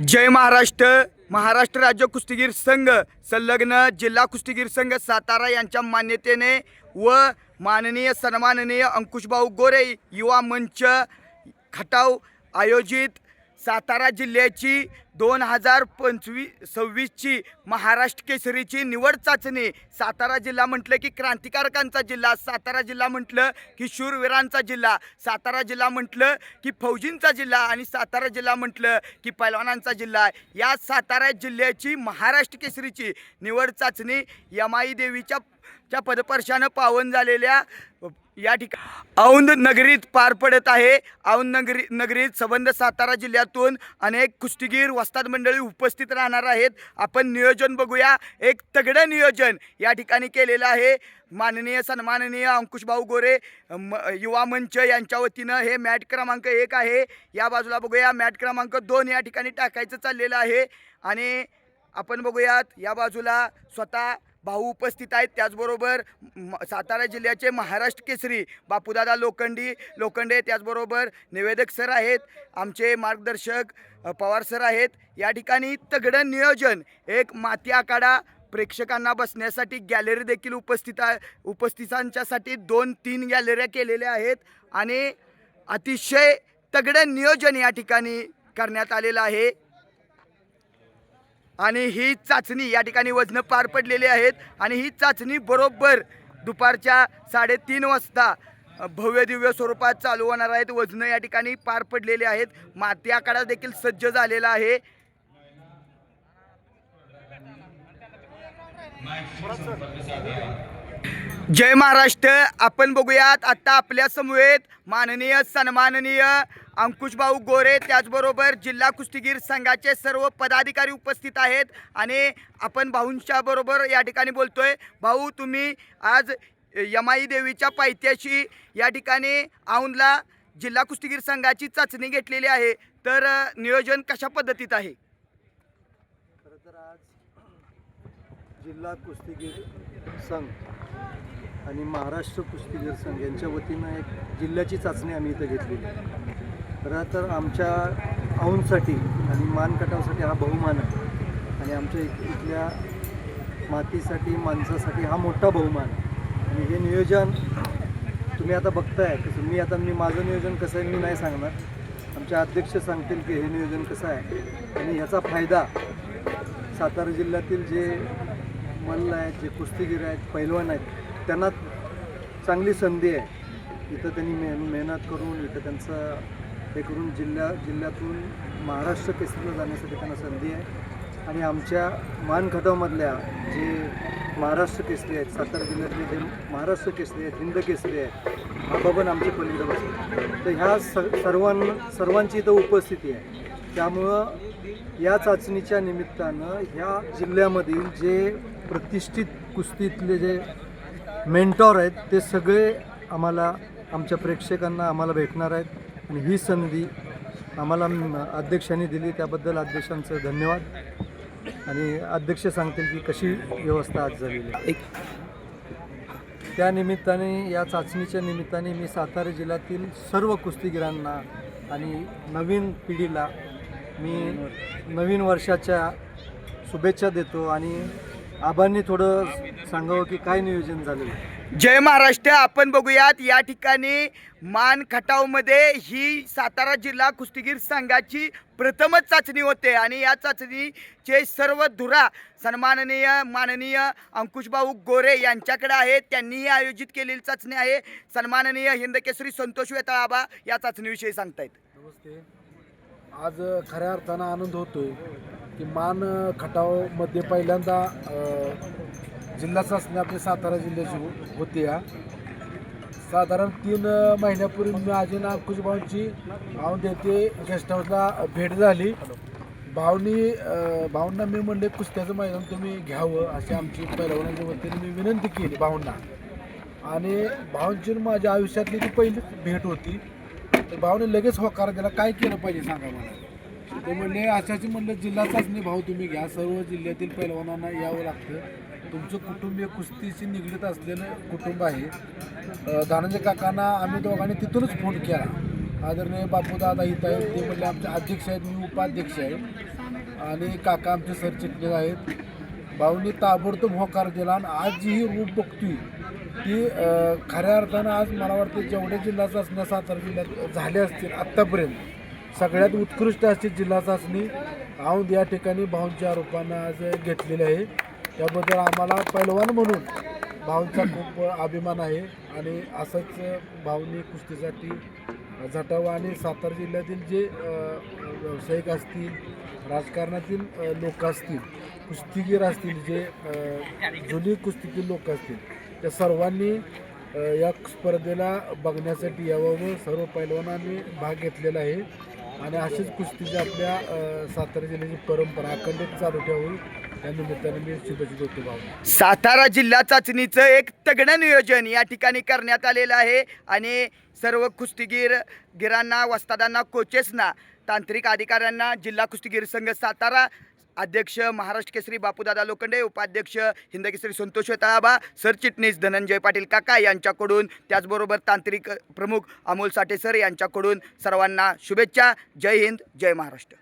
जय महाराष्ट्र. महाराष्ट्र राज्य कुस्तीगीर संघ संलग्न जिल्हा कुस्तीगीर संघ सातारा यांच्या मान्यतेने व माननीय सन्माननीय अंकुशभाऊ गोरे युवा मंच खटाव आयोजित सातारा जिल्ह्याची दोन हजार पंचवीस सव्वीसची महाराष्ट्र केसरीची निवड चाचणी. सातारा जिल्हा म्हटलं की क्रांतिकारकांचा जिल्हा सातारा जिल्हा म्हटलं की शूरवीरांचा जिल्हा सातारा जिल्हा म्हटलं की फौजींचा जिल्हा आणि सातारा जिल्हा म्हटलं की पैलवानांचा जिल्हा. या सातारा जिल्ह्याची महाराष्ट्र केसरीची निवड चाचणी यमाई देवीच्या च्या पदपर्शानं पावन झालेल्या या ठिकाणी औंध नगरीत पार पडत आहे. औंध नगरी नगरीत संबंध सातारा जिल्ह्यातून अनेक कुस्तीगीर वस्ताद मंडळी उपस्थित राहणार आहेत. आपण नियोजन बघूया. एक तगडं नियोजन या ठिकाणी केलेलं आहे. माननीय सन्माननीय अंकुशभाऊ गोरे म युवा मंच यांच्या वतीनं हे मॅट क्रमांक एक आहे. या बाजूला बघूया. मॅट क्रमांक दोन या ठिकाणी टाकायचं चाललेलं आहे. आणि आपण बघूयात या बाजूला स्वतः भाऊ उपस्थित आहेत. त्याचबरोबर म- सातारा जिल्ह्याचे महाराष्ट्र केसरी बापूदादा लोखंडी लोखंडे त्याचबरोबर निवेदक सर आहेत. आमचे मार्गदर्शक पवार सर आहेत. या ठिकाणी तगडं नियोजन एक माती आखाडा प्रेक्षकांना बसण्यासाठी गॅलरी देखील उपस्थित उपस्थितांच्यासाठी दोन तीन गॅलऱ्या केलेल्या आहेत आणि अतिशय तगडं नियोजन या ठिकाणी करण्यात आलेलं आहे. आणि ही चाचणी या ठिकाणी वजनं पार पडलेली आहेत. आणि ही चाचणी बरोबर दुपारच्या साडेतीन वाजता भव्यदिव्य भव्य दिव्य स्वरूपात चालू होणार आहेत. वजनं या ठिकाणी पार पडलेले आहेत. माती आकडा देखील सज्ज झालेला आहे. जय महाराष्ट्र. आपण बघूयात आत्ता आपल्या समवेत माननीय सन्माननीय अंकुशभाऊ गोरे. त्याचबरोबर जिल्हा कुस्तीगीर संघाचे सर्व पदाधिकारी उपस्थित आहेत. आणि आपण भाऊंच्या बरोबर या ठिकाणी बोलतो आहे भाऊ तुम्ही आज यमाई देवीच्या पायथ्याशी या ठिकाणी औंधला जिल्हा कुस्तीगीर संघाची चाचणी घेतलेली आहे. तर नियोजन कशा पद्धतीत आहे खरं तर आज जिल्हा कुस्तीगीर संघ आणि महाराष्ट्र कुस्तीगीर संघ यांच्या वतीनं एक जिल्ह्याची चाचणी आम्ही इथं घेतलेली खरं तर आमच्या औंसाठी आणि मानकटावसाठी हा बहुमान आहे. आणि आमच्या इथ इथल्या मातीसाठी माणसासाठी हा मोठा बहुमान आहे. आणि हे नियोजन तुम्ही आता बघताय कसं मी आता मी माझं नियोजन कसं आहे मी नाही सांगणार. आमचे अध्यक्ष सांगतील की हे नियोजन कसं आहे. आणि ह्याचा फायदा सातारा जिल्ह्यातील जे मल्ल आहेत जे कुस्तीगीर आहेत पैलवान आहेत त्यांना चांगली संधी आहे. इथं त्यांनी मे मेहनत करून इथं त्यांचं हे करून जिल्ह्या जिल्ह्यातून महाराष्ट्र केसरीला जाण्यासाठी त्यांना संधी आहे. आणि आमच्या मानखटावमधल्या जे महाराष्ट्र केसरी आहेत सातारा जिल्ह्यातले जे महाराष्ट्र केसरी आहेत हिंद केसरी आहेत हा बबन आमच्या पलीकडे बसले. तर ह्या स सर्वां सर्वांची इथं उपस्थिती आहे. त्यामुळं या चाचणीच्या निमित्तानं ह्या जिल्ह्यामधील जे प्रतिष्ठित कुस्तीतले जे मेंटॉर आहेत ते सगळे आम्हाला आमच्या प्रेक्षकांना आम्हाला भेटणार आहेत. आणि ही संधी आम्हाला अध्यक्षांनी दिली. त्याबद्दल अध्यक्षांचं धन्यवाद. आणि अध्यक्ष सांगतील की कशी व्यवस्था आज झालेली त्या निमित्ताने या चाचणीच्या निमित्ताने मी सातारा जिल्ह्यातील सर्व कुस्तीगिरांना आणि नवीन पिढीला मी नवीन वर्षाच्या शुभेच्छा देतो आणि आबांनी थोडं सांगावं की काय नियोजन झालेलं जय महाराष्ट्र आपण बघूयात या ठिकाणी मान खटावमध्ये ही सातारा जिल्हा कुस्तीगीर संघाची प्रथमच चाचणी होते आणि या चाचणीचे सर्व धुरा सन्माननीय माननीय अंकुशभाऊ गोरे यांच्याकडे आहे त्यांनीही आयोजित केलेली चाचणी आहे. सन्माननीय हिंदकेसरी संतोष वेताळाबा या चाचणीविषयी सांगतायत. नमस्ते. आज खऱ्या अर्थानं आनंद होतोय की मान खटावमध्ये पहिल्यांदा जिल्हा चाचणी आपली सातारा जिल्ह्याची हो-, होती या साधारण तीन महिन्यापूर्वी मी अजून अंकुशभाऊंची भाऊन देते गेस्ट हाऊसला भेट झाली. भाऊनी भाऊंना मी म्हणले कुस्त्याचं मैदान तुम्ही घ्यावं अशी आमची पहिलवानाच्या वतीने मी विनंती केली भाऊंना. आणि भाऊंची माझ्या आयुष्यातली ती पहिली भेट होती. तर भाऊने लगेच होकार दिला. काय केलं पाहिजे सांगा मला? ते म्हणले अशाची म्हणलं जिल्हा चाचणी भाऊ तुम्ही घ्या. सर्व जिल्ह्यातील पैलवानांना यावं लागतं. तुमचं कुटुंबीय कुस्तीशी निगडीत असलेलं कुटुंब आहे. धनंजय काकांना आम्ही दोघांनी तिथूनच फोन केला. आदरणीय बापूदादा इथं आहेत ते म्हणले आमचे अध्यक्ष आहेत मी उपाध्यक्ष आहे. आणि काका आमचे सरचिटणीस आहेत. भाऊनी ताबडतोब होकार दिला आणि आज ही रूप बघतोय. की खऱ्या अर्थानं आज मला वाटतं जेवढ्या जिल्हा चाचण्या सातारा जिल्ह्यात झाल्या असतील आत्तापर्यंत सगळ्यात उत्कृष्ट अशी जिल्हा चाचणी औंध या ठिकाणी भाऊंच्या आरोपानं आज घेतलेली आहे. त्याबद्दल आम्हाला पैलवान म्हणून भाऊंचा खूप अभिमान आहे आणि असंच भाऊंनी कुस्तीसाठी झटावं आणि सातारा जिल्ह्यातील जे व्यावसायिक असतील राजकारणातील लोक असतील कुस्तीगीर असतील जे जुनी कुस्तीतील लोक असतील त्या सर्वांनी या स्पर्धेला बघण्यासाठी यावं व सर्व पैलवानांनी भाग घेतलेला आहे. आणि अशीच कुस्तीची आपल्या सातारा जिल्ह्याची परंपरा अखंडित चालू ठेवून या निमित्ताने मी भाऊ. सातारा जिल्हा चाचणीचं एक तगडं नियोजन या ठिकाणी करण्यात आलेलं आहे. आणि सर्व कुस्तीगीर गिरांना वस्तादांना कोचेसना तांत्रिक अधिकाऱ्यांना जिल्हा कुस्तीगीर संघ सातारा अध्यक्ष महाराष्ट्र केसरी बापूदादा लोखंडे उपाध्यक्ष हिंदकेसरी संतोष तळाबा सरचिटणीस धनंजय पाटील काका यांच्याकडून त्याचबरोबर तांत्रिक प्रमुख अमोल साठे सर यांच्याकडून सर्वांना शुभेच्छा. जय हिंद जय महाराष्ट्र.